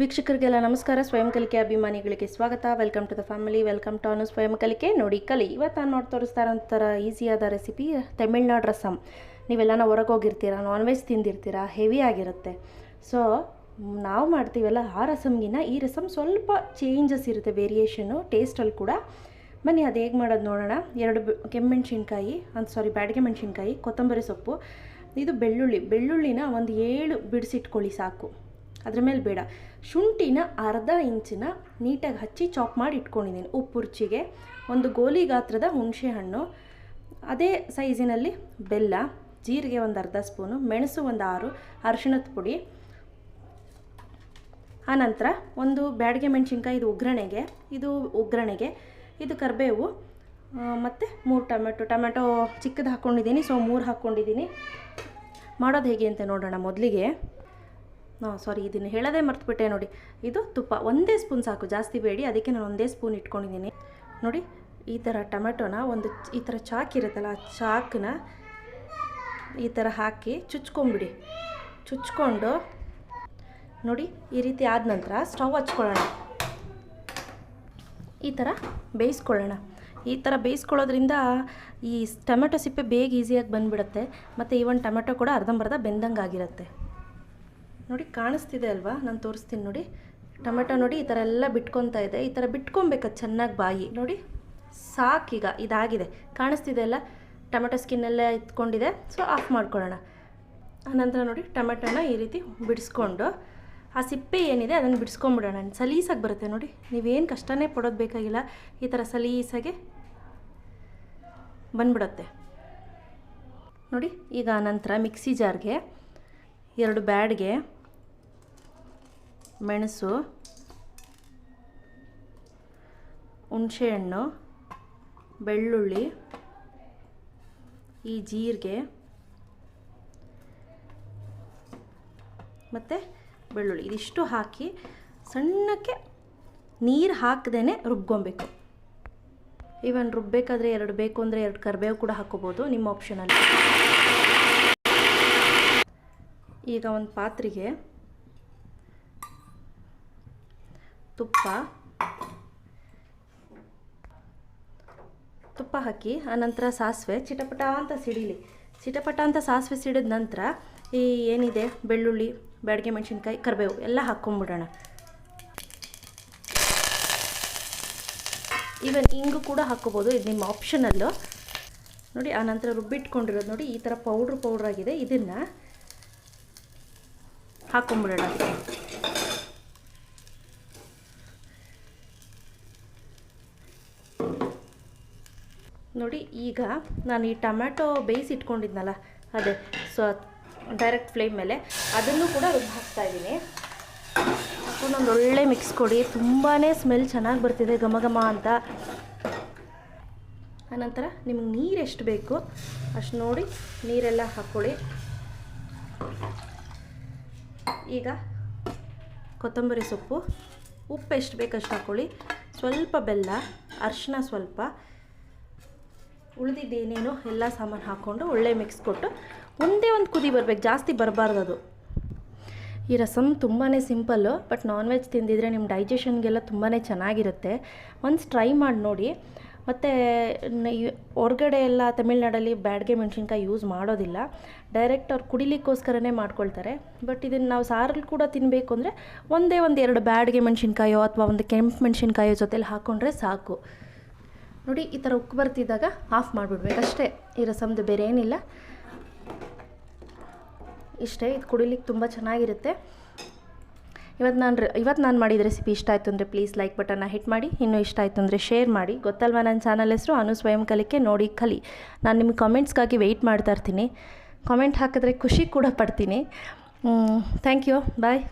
ವೀಕ್ಷಕರಿಗೆಲ್ಲ ನಮಸ್ಕಾರ. ಸ್ವಯಂ ಕಲಿಕೆ ಅಭಿಮಾನಿಗಳಿಗೆ ಸ್ವಾಗತ. Welcome to the family welcome to Anu Swayam Kalike. ನೋಡಿ, ಕಲಿ. ಇವತ್ತು ನಾನು ನೋಡಿ ತೋರಿಸ್ತಾ ಇರೋಂಥರ ಈಸಿಯಾದ ರೆಸಿಪಿ ತಮಿಳ್ನಾಡು ರಸಮ್ ನೀವೆಲ್ಲನ ಹೊರಗೆ ಹೋಗಿರ್ತೀರ ನಾನ್ ವೆಜ್ ತಿಂದಿರ್ತೀರ ಹೆವಿ ಆಗಿರುತ್ತೆ. ಸೊ ನಾವು ಮಾಡ್ತೀವಲ್ಲ, ಆ ರಸಮ್ಗಿನ ಈ ರಸಮ್ ಸ್ವಲ್ಪ ಚೇಂಜಸ್ ಇರುತ್ತೆ ವೇರಿಯೇಷನು ಟೇಸ್ಟಲ್ಲಿ ಕೂಡ. ಬನ್ನಿ, ಅದು ಹೇಗೆ ಮಾಡೋದು ನೋಡೋಣ. ಎರಡು ಕೆಮ್ಮೆಣ್ಸಿನ್ಕಾಯಿ ಅಂತ ಸಾರಿ ಬ್ಯಾಡಿಗೆ ಮೆಣಸಿನ್ಕಾಯಿ, ಕೊತ್ತಂಬರಿ ಸೊಪ್ಪು. ಇದು ಬೆಳ್ಳುಳ್ಳಿ. ಬೆಳ್ಳುಳ್ಳಿನ ಒಂದು ಏಳು ಬಿಡಿಸಿಟ್ಕೊಳ್ಳಿ ಸಾಕು. ಅದ್ರ ಮೇಲೆ ಬೇಡ. ಶುಂಠಿನ ಅರ್ಧ ಇಂಚಿನ ನೀಟಾಗಿ ಹಚ್ಚಿ ಚಾಪ್ ಮಾಡಿ ಇಟ್ಕೊಂಡಿದ್ದೀನಿ. ಉಪ್ಪು ರುಚಿಗೆ. ಒಂದು ಗೋಲಿ ಗಾತ್ರದ ಹುಣಸೆ ಹಣ್ಣು. ಅದೇ ಸೈಜಿನಲ್ಲಿ ಬೆಲ್ಲ, ಜೀರಿಗೆ ಒಂದು ಅರ್ಧ ಸ್ಪೂನು, ಮೆಣಸು ಒಂದು ಆರು, ಅರಿಶಿಣದ ಪುಡಿ. ಆನಂತರ ಒಂದು ಬ್ಯಾಡಿಗೆ ಮೆಣಸಿನ್ಕಾಯಿ, ಇದು ಒಗ್ಗರಣೆಗೆ ಇದು ಒಗ್ಗರಣೆಗೆ ಇದು ಕರಿಬೇವು ಮತ್ತು ಮೂರು ಟೊಮೆಟೊ. ಟೊಮೆಟೊ ಚಿಕ್ಕದು ಹಾಕ್ಕೊಂಡಿದ್ದೀನಿ ಸೊ ಮೂರು ಹಾಕ್ಕೊಂಡಿದ್ದೀನಿ ಮಾಡೋದು ಹೇಗೆ ಅಂತ ನೋಡೋಣ ಮೊದಲಿಗೆ. ಸಾರಿ ಇದನ್ನು ಹೇಳೋದೇ ಮರ್ತುಬಿಟ್ಟೆ ನೋಡಿ. ಇದು ತುಪ್ಪ. ಒಂದೇ ಸ್ಪೂನ್ ಸಾಕು. ಜಾಸ್ತಿ ಬೇಡಿ. ಅದಕ್ಕೆ ನಾನು ಒಂದೇ ಸ್ಪೂನ್ ಇಟ್ಕೊಂಡಿದ್ದೀನಿ. ನೋಡಿ, ಈ ಥರ ಟೊಮೆಟೊನ ಒಂದು ಈ ಥರ ಚಾಕ್ ಇರುತ್ತಲ್ಲ, ಆ ಚಾಕನ್ನ ಈ ಥರ ಹಾಕಿ ಚುಚ್ಕೊಂಬಿಡಿ. ಚುಚ್ಕೊಂಡು ನೋಡಿ, ಈ ರೀತಿ ಆದ ನಂತರ ಸ್ಟವ್ ಹಚ್ಕೊಳ್ಳೋಣ. ಈ ಥರ ಬೇಯಿಸ್ಕೊಳ್ಳೋಣ. ಈ ಥರ ಬೇಯಿಸ್ಕೊಳ್ಳೋದ್ರಿಂದ ಈ ಟೊಮೆಟೊ ಸಿಪ್ಪೆ ಬೇಗ ಈಸಿಯಾಗಿ ಬಂದುಬಿಡುತ್ತೆ. ಮತ್ತು ಈವನ್ ಟೊಮೆಟೊ ಕೂಡ ಅರ್ಧಂಬರ್ಧ ಬೆಂದಂಗೆ ಆಗಿರುತ್ತೆ ನೋಡಿ, ಕಾಣಿಸ್ತಿದೆ ಅಲ್ವಾ? ನಾನು ತೋರಿಸ್ತೀನಿ ನೋಡಿ. ಟೊಮೆಟೊ ನೋಡಿ, ಈ ಥರ ಎಲ್ಲ ಬಿಟ್ಕೊತಾ ಇದೆ. ಈ ಥರ ಬಿಟ್ಕೊಬೇಕು ಚೆನ್ನಾಗಿ ಬಾಯಿ? ನೋಡಿ, ಸಾಕೀಗ ಇದಾಗಿದೆ. ಕಾಣಿಸ್ತಿದೆ ಅಲ್ಲ? ಟೊಮೆಟೊ ಸ್ಕಿನ್ನೆಲ್ಲ ಇತ್ಕೊಂಡಿದೆ ಸೊ ಆಫ್ ಮಾಡ್ಕೊಳ್ಳೋಣ. ಆನಂತರ ನೋಡಿ, ಟೊಮೆಟೊನ ಈ ರೀತಿ ಬಿಡಿಸ್ಕೊಂಡು, ಆ ಸಿಪ್ಪೆ ಏನಿದೆ ಅದನ್ನು ಬಿಡಿಸ್ಕೊಂಬಿಡೋಣ. ಸಲೀಸಾಗಿ ಬರುತ್ತೆ ನೋಡಿ. ನೀವೇನು ಕಷ್ಟನೇ ಪಡೋದು ಬೇಕಾಗಿಲ್ಲ. ಈ ಥರ ಸಲೀಸಾಗೆ ಬಂದ್ಬಿಡುತ್ತೆ. ನೋಡಿ, ಈಗ ನಂತರ ಮಿಕ್ಸಿ ಜಾರ್ಗೆ ಎರಡು ಬ್ಯಾಡ್ಗೆ ಮೆಣಸು ಹುಣಸೆಹಣ್ಣು ಬೆಳ್ಳುಳ್ಳಿ, ಈ ಜೀರಿಗೆ, ಮತ್ತು ಬೆಳ್ಳುಳ್ಳಿ. ಇದಿಷ್ಟು ಹಾಕಿ ಸಣ್ಣಕ್ಕೆ ನೀರು ಹಾಕದೇ ರುಬ್ಕೊಬೇಕು. ಈವನ್ ರುಬ್ಬೇಕಾದ್ರೆ ಎರಡು ಬೇಕು ಅಂದರೆ ಎರಡು ಕರಿಬೇವು ಕೂಡ ಹಾಕ್ಕೋಬೋದು ನಿಮ್ಮ ಆಪ್ಷನಲ್ಲಿ ಈಗ ಒಂದು ಪಾತ್ರೆಗೆ ತುಪ್ಪ ತುಪ್ಪ ಹಾಕಿ, ಆನಂತರ ಸಾಸಿವೆ, ಚಿಟಪಟ ಅಂತ ಸಿಡಿಲಿ. ಚಿಟಪಟ ಅಂತ ಸಾಸಿವೆ ಸಿಡಿದ ನಂತರ ಈ ಏನಿದೆ? ಬೆಳ್ಳುಳ್ಳಿ, ಬ್ಯಾಡಿಗೆ ಮೆಣಸಿನ್ಕಾಯಿ, ಕರಿಬೇವು ಎಲ್ಲ ಹಾಕ್ಕೊಂಬಿಡೋಣ ಈವನ್ ಹಿಂಗು ಕೂಡ ಹಾಕ್ಕೋಬೋದು. ಇದು ನಿಮ್ಮ ಆಪ್ಷನಲ್ಲು ನೋಡಿ, ಆನಂತರ ರುಬ್ಬಿಟ್ಕೊಂಡಿರೋದು ನೋಡಿ, ಈ ಥರ ಪೌಡ್ರ್ ಪೌಡ್ರ್ ಆಗಿದೆ. ಇದನ್ನು ಹಾಕ್ಕೊಂಬಿಡೋಣ ನೋಡಿ, ಈಗ ನಾನು ಈ ಟೊಮ್ಯಾಟೊ ಬೇಯಿಸಿ ಇಟ್ಕೊಂಡಿದ್ನಲ್ಲ, ಅದೇ ಸೊ ಡೈರೆಕ್ಟ್ ಫ್ಲೇಮ್ ಮೇಲೆ, ಅದನ್ನು ಕೂಡ ರುಬ್ಬಿ ಹಾಕ್ತಾ ಇದ್ದೀನಿ. ಹಾಕೊಂಡು ಒಂದು ಒಳ್ಳೆ ಮಿಕ್ಸ್ ಕೊಡಿ ತುಂಬಾ ಸ್ಮೆಲ್ ಚೆನ್ನಾಗಿ ಬರ್ತಿದೆ, ಘಮ ಘಮ ಅಂತ. ಆನಂತರ ನಿಮ್ಗೆ ನೀರು ಎಷ್ಟು ಬೇಕು, ಅಷ್ಟು ನೋಡಿ ನೀರೆಲ್ಲ ಹಾಕ್ಕೊಳ್ಳಿ ಈಗ ಕೊತ್ತಂಬರಿ ಸೊಪ್ಪು. ಉಪ್ಪು ಎಷ್ಟು ಬೇಕಷ್ಟು ಹಾಕ್ಕೊಳ್ಳಿ ಸ್ವಲ್ಪ ಬೆಲ್ಲ, ಅರಿಶಿನ ಸ್ವಲ್ಪ. ಉಳಿದಿದ್ದೇನೇನೋ ಎಲ್ಲ ಸಾಮಾನು ಹಾಕ್ಕೊಂಡು ಒಳ್ಳೆ ಮಿಕ್ಸ್ ಕೊಟ್ಟು ಒಂದೇ ಒಂದು ಕುದಿ ಬರಬೇಕು, ಜಾಸ್ತಿ ಬರಬಾರ್ದು ಅದು. ಈ ರಸಮ್ ತುಂಬಾ ಸಿಂಪಲ್ಲು ಬಟ್ ನಾನ್ ವೆಜ್ ತಿಂದಿದ್ರೆ ನಿಮ್ಮ ಡೈಜೆಷನ್ಗೆಲ್ಲ ತುಂಬಾ ಚೆನ್ನಾಗಿರುತ್ತೆ. ಒನ್ಸ್ ಟ್ರೈ ಮಾಡಿ ನೋಡಿ. ಮತ್ತು ಹೊರ್ಗಡೆ ಎಲ್ಲ ತಮಿಳ್ನಾಡಲ್ಲಿ ಬ್ಯಾಡ್ಗೆ ಮೆಣಸಿನ್ಕಾಯಿ ಯೂಸ್ ಮಾಡೋದಿಲ್ಲ. ಡೈರೆಕ್ಟ್ ಅವ್ರು ಕುಡಿಲಿಕ್ಕೋಸ್ಕರನೇ ಮಾಡ್ಕೊಳ್ತಾರೆ. ಬಟ್ ಇದನ್ನು ನಾವು ಸಾರಲ್ಲಿ ಕೂಡ ತಿನ್ನಬೇಕು ಅಂದರೆ ಒಂದೇ ಒಂದು ಎರಡು ಬ್ಯಾಡ್ಗೆ ಮೆಣಸಿನ್ಕಾಯೋ ಅಥವಾ ಒಂದು ಕೆಂಪು ಮೆಣಸಿನ್ಕಾಯೋ ಜೊತೆಲಿ ಹಾಕ್ಕೊಂಡ್ರೆ ಸಾಕು. ನೋಡಿ, ಈ ಥರ ಉಕ್ಕು ಬರ್ತಿದ್ದಾಗ ಆಫ್ ಮಾಡಿಬಿಡ್ಬೇಕು. ಅಷ್ಟೇ, ಈ ರಸಮ್ದು ಬೇರೆ ಏನಿಲ್ಲ ಇಷ್ಟೇ, ಇದು ಕುಡಿಲಿಕ್ಕೆ ತುಂಬ ಚೆನ್ನಾಗಿರುತ್ತೆ. ಇವತ್ತು ನಾನು ಇವತ್ತು ನಾನು ಮಾಡಿದ ರೆಸಿಪಿ ಇಷ್ಟ ಆಯಿತು ಅಂದರೆ ಪ್ಲೀಸ್ ಲೈಕ್ ಬಟನ್ನ ಹಿಟ್ ಮಾಡಿ. ಇನ್ನೂ ಇಷ್ಟ ಆಯಿತು ಅಂದರೆ ಶೇರ್ ಮಾಡಿ. ಗೊತ್ತಲ್ವಾ ನನ್ನ ಚಾನಲ್ ಹೆಸರು? ಅನು ಸ್ವಯಂ ಕಲಿಕೆ, ನೋಡಿ ಕಲಿ. ನಾನು ನಿಮ್ಮ ಕಾಮೆಂಟ್ಸ್ಗಾಗಿ ವೆಯ್ಟ್ ಮಾಡ್ತಾ ಇರ್ತೀನಿ. ಕಾಮೆಂಟ್ ಹಾಕಿದ್ರೆ ಖುಷಿ ಕೂಡ ಪಡ್ತೀನಿ. Thank you bye